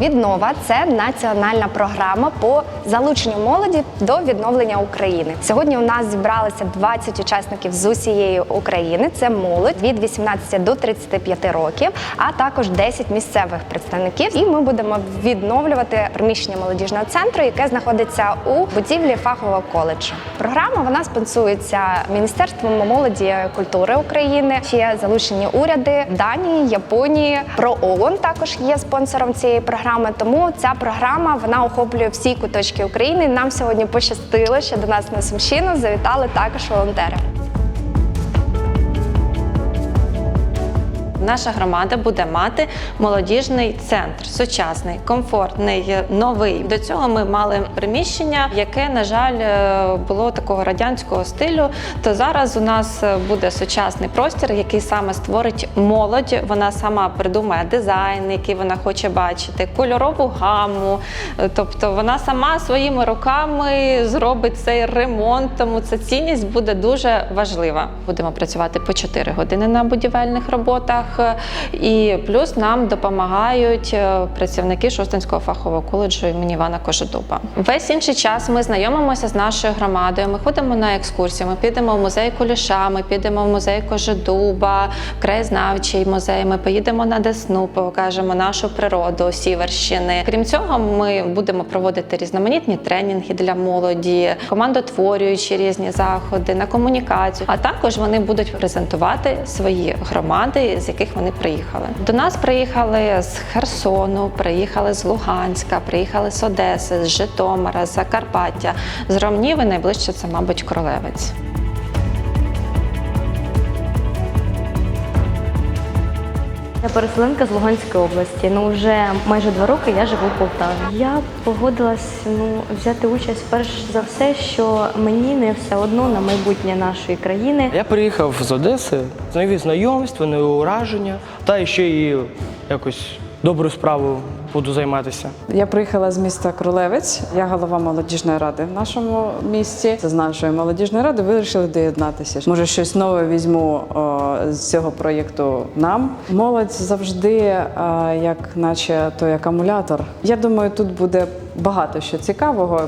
Віднова це національна програма по залученню молоді до відновлення України. Сьогодні у нас зібралися 20 учасників з усієї України. Це молодь від 18 до 35 років, а також 10 місцевих представників. І ми будемо відновлювати приміщення молодіжного центру, яке знаходиться у будівлі фахового коледжу. Програма вона спонсується Міністерством молоді і культури України. Ще залучені уряди Данії, Японії, ПроООН також є спонсором цієї програми. Тому ця програма вона охоплює всі куточки України. Нам сьогодні пощастило, що до нас на Сумщину завітали також волонтери. Наша громада буде мати молодіжний центр, сучасний, комфортний, новий. До цього ми мали приміщення, яке, на жаль, е, було такого радянського стилю. То зараз у нас буде сучасний простір, який саме створить молодь. Вона сама придумає дизайн, який вона хоче бачити, кольорову гаму. Е, Тобто вона сама своїми руками зробить цей ремонт. Тому ця цінність буде дуже важлива. Будемо працювати по 4 години на будівельних роботах. І плюс нам допомагають е, працівники Шостинського фахового коледжу імені Івана Кожедуба. Весь інший час ми знайомимося з нашою громадою. Ми ходимо на екскурсії. Ми підемо в музей Куліша, ми підемо в музей Кожедуба, краєзнавчий музей. Ми поїдемо на Десну, покажемо нашу природу Сіверщини. Крім цього, ми будемо проводити різноманітні тренінги для молоді, командотворюючі різні заходи на комунікацію. А також вони будуть презентувати свої громади, з яких вони приїхали. До нас приїхали з Херсону, приїхали з Луганська, приїхали з Одеси, з Житомира, з Закарпаття, з Ромніви. Найближче це, мабуть, Кролевець. Я переселенка з Луганської області. Ну вже майже два роки я живу в Полтаві. Я погодилась ну взяти участь перш за все, що мені не все одно на майбутнє нашої країни. Я приїхав з Одеси, нові знайомства, нові ураження, та ще й якось добру справу буду займатися. Я приїхала з міста Кролевець. Я голова молодіжної ради в нашому місті. З нашої молодіжної ради вирішили доєднатися. Може, щось нове візьму о, з цього проєкту нам. Молодь завжди, о, як наче той акумулятор. Я думаю, тут буде багато що цікавого.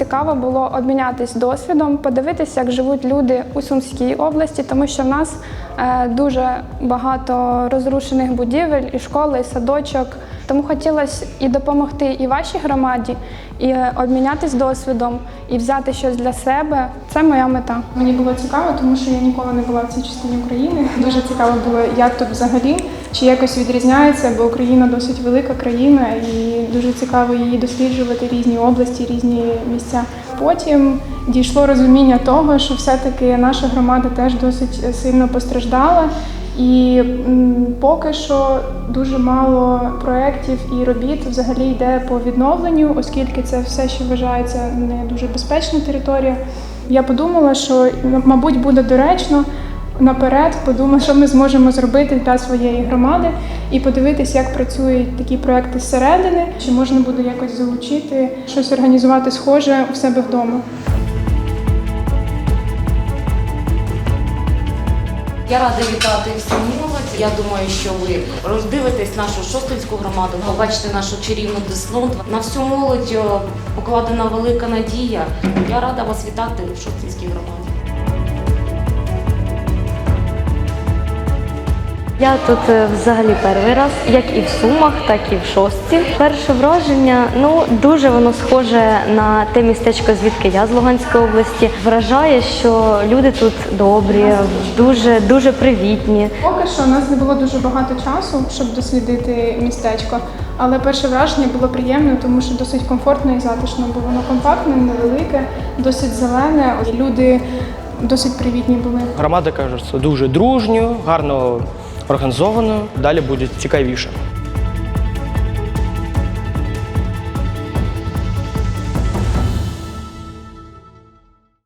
Цікаво було обмінятись досвідом, подивитися, як живуть люди у Сумській області, тому що в нас е, дуже багато розрушених будівель, і школи, і садочок. Тому хотілося і допомогти і вашій громаді, і е, обмінятись досвідом, і взяти щось для себе. Це моя мета. Мені було цікаво, тому що я ніколи не була в цій частині України. Дуже цікаво було, як тут взагалі, чи якось відрізняється, бо Україна досить велика країна, і дуже цікаво її досліджувати різні області, різні місця. Потім дійшло розуміння того, що все-таки наша громада теж досить сильно постраждала. І поки що дуже мало проєктів і робіт взагалі йде по відновленню, оскільки це все ще вважається не дуже безпечна територія. Я подумала, що мабуть буде доречно наперед подумати, що ми зможемо зробити для своєї громади, і подивитись, як працюють такі проекти зсередини, чи можна буде якось залучити щось організувати схоже у себе вдома. Я рада вітати всю молодь. Я думаю, що ви роздивитесь нашу шостинську громаду, побачите нашу чарівну десну. На всю молодь покладена велика надія. Я рада вас вітати в шостинській громаді. Я тут е, взагалі перший раз, як і в Сумах, так і в Шостці. Перше враження, ну дуже воно схоже на те містечко, звідки я з Луганської області. Вражає, що люди тут добрі, дуже дуже привітні. Поки що у нас не було дуже багато часу, щоб дослідити містечко. Але перше враження було приємне, тому що досить комфортно і затишно, бо воно компактне, невелике, досить зелене. Люди досить привітні були. Громада каже, що дуже дружньо, гарно організовано. Далі буде цікавіше.